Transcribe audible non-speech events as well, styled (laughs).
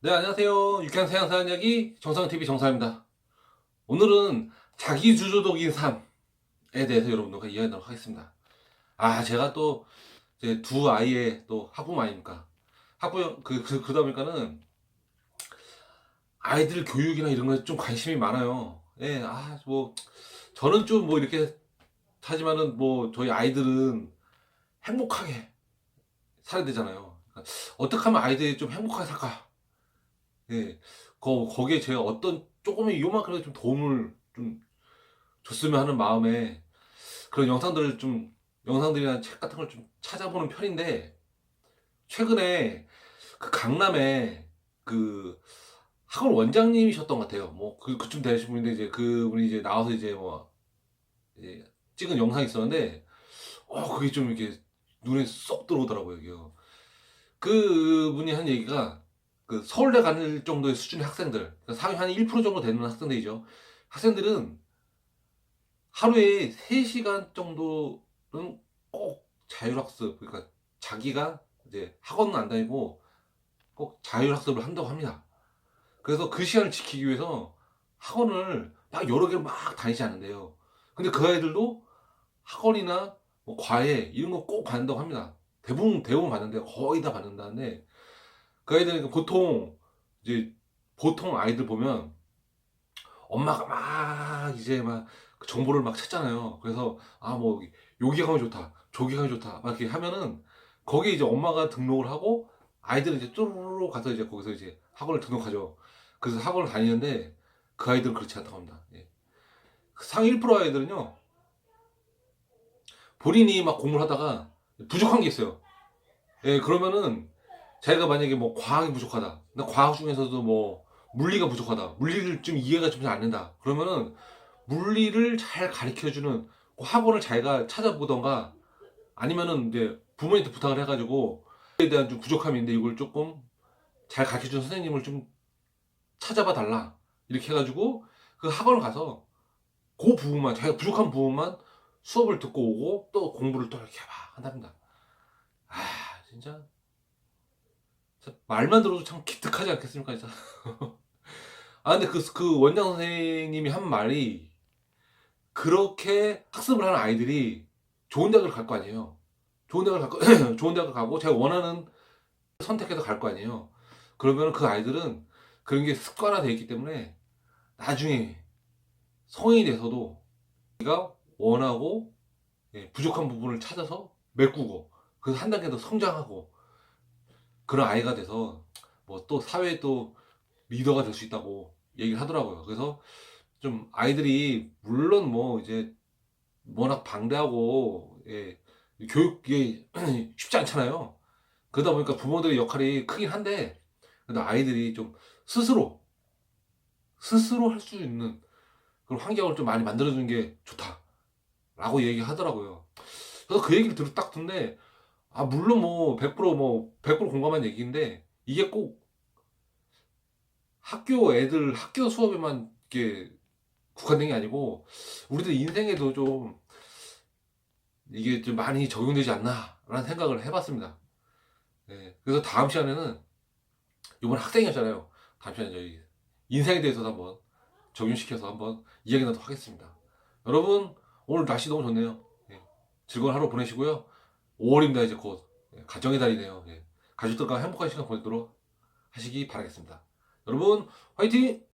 네, 안녕하세요. 유쾌한 세상사 이야기 정상TV 정상입니다. 오늘은 자기주도적인 삶에 대해서 여러분들과 이야기 나도록 하겠습니다. 아, 제가 또 이제 두 아이의 또 학부모 아닙니까? 학부, 그, 그, 그러다 보니까는 아이들 교육이나 이런 거에 좀 관심이 많아요. 예, 아, 뭐, 저는 좀 뭐 이렇게 하지만은 뭐 저희 아이들은 행복하게 살아야 되잖아요. 그러니까 어떻게 하면 아이들이 좀 행복하게 살까? 예, 거, 거기에 제가 어떤 조금의 요만큼의 좀 도움을 좀 줬으면 하는 마음에 그런 영상들을 좀 영상들이나 책 같은 걸 좀 찾아보는 편인데 최근에 그 강남에 그 학원 원장님이셨던 것 같아요. 뭐 그 그쯤 되신 분인데 이제 그분이 이제 나와서 이제 뭐 이제 찍은 영상이 있었는데 어 그게 좀 이렇게 눈에 쏙 들어오더라고요. 이게요. 그 분이 한 얘기가 그 서울대 갈 정도의 수준의 학생들, 그러니까 상위 한1% 정도 되는 학생들이죠. 학생들은 하루에 3시간 정도는 꼭 자율학습, 그러니까 자기가 이제 학원은 안 다니고 꼭 자율학습을 한다고 합니다. 그래서 그 시간을 지키기 위해서 학원을 막 여러 개를 막 다니지 않는데요. 근데 그 아이들도 학원이나 뭐 과외 이런 거 꼭 받는다고 합니다. 대부분 대부분 받는데 거의 다 받는다는데 그 아이들은 보통 이제 보통 아이들 보면 엄마가 막 이제 막그 정보를 막 찾잖아요. 그래서 아 뭐 여기 가면 좋다, 저기 가면 좋다 막 이렇게 하면은 거기에 이제 엄마가 등록을 하고 아이들은 이제 쪼르르 가서 이제 거기서 이제 학원을 등록하죠. 그래서 학원을 다니는데 그 아이들은 그렇지 않다고 합니다. 예. 그 상위 1% 아이들은요 본인이 막 공부를 하다가 부족한 게 있어요. 예, 그러면은 자기가 만약에 뭐 과학이 부족하다. 근데 과학 중에서도 뭐 물리가 부족하다. 물리를 좀 이해가 좀 잘 안 된다. 그러면은 물리를 잘 가르쳐 주는 그 학원을 자기가 찾아보던가 아니면은 이제 부모님한테 부탁을 해가지고 에 대한 좀 부족함이 있는데 이걸 조금 잘 가르쳐주는 선생님을 좀 찾아봐 달라. 이렇게 해가지고 그 학원을 가서 그 부분만 자기가 부족한 부분만 수업을 듣고 오고 또 공부를 또 이렇게 막 한답니다. 아 진짜 말만 들어도 참 기특하지 않겠습니까. (laughs) 아 근데 그, 그 원장 선생님이 한 말이 그렇게 학습을 하는 아이들이 좋은 대학을 갈 거 아니에요. 좋은 대학을 갈 거, (clears throat) 좋은 대학을 가고 제가 원하는 선택해서 갈 거 아니에요. 그러면 그 아이들은 그런 게 습관화되어 있기 때문에 나중에 성인이 돼서도 내가 원하고 예, 부족한 부분을 찾아서 메꾸고 그래서 한 단계 더 성장하고 그런 아이가 돼서 뭐 또 사회에 또 리더가 될 수 있다고 얘기를 하더라고요. 그래서 좀 아이들이 물론 뭐 이제 워낙 방대하고 예, 교육이 (clears throat) 쉽지 않잖아요. 그러다 보니까 부모들의 역할이 크긴 한데 근데 아이들이 좀 스스로 스스로 할 수 있는 그런 환경을 좀 많이 만들어주는 게 좋다라고 얘기하더라고요. 그래서 그 얘기를 들어 딱 듣는데 아 물론 뭐 100%뭐 100% 공감한 얘기인데 이게 꼭 학교 애들 학교 수업에만 이게 국한된 게 아니고 우리들 인생에도 좀 이게 좀 많이 적용되지 않나라는 생각을 해봤습니다. 네, 그래서 다음 시간에는 이번 학생이었잖아요. 다음 시간에 저희 인생에 대해서도 한번 적용시켜서 한번 이야기 나도록 하겠습니다. 여러분 오늘 날씨 너무 좋네요. 예, 즐거운 하루 보내시고요. 5월입니다 이제 곧 예, 가정의 달이네요. 예, 가족들과 행복한 시간 보내도록 하시기 바라겠습니다. 여러분 화이팅!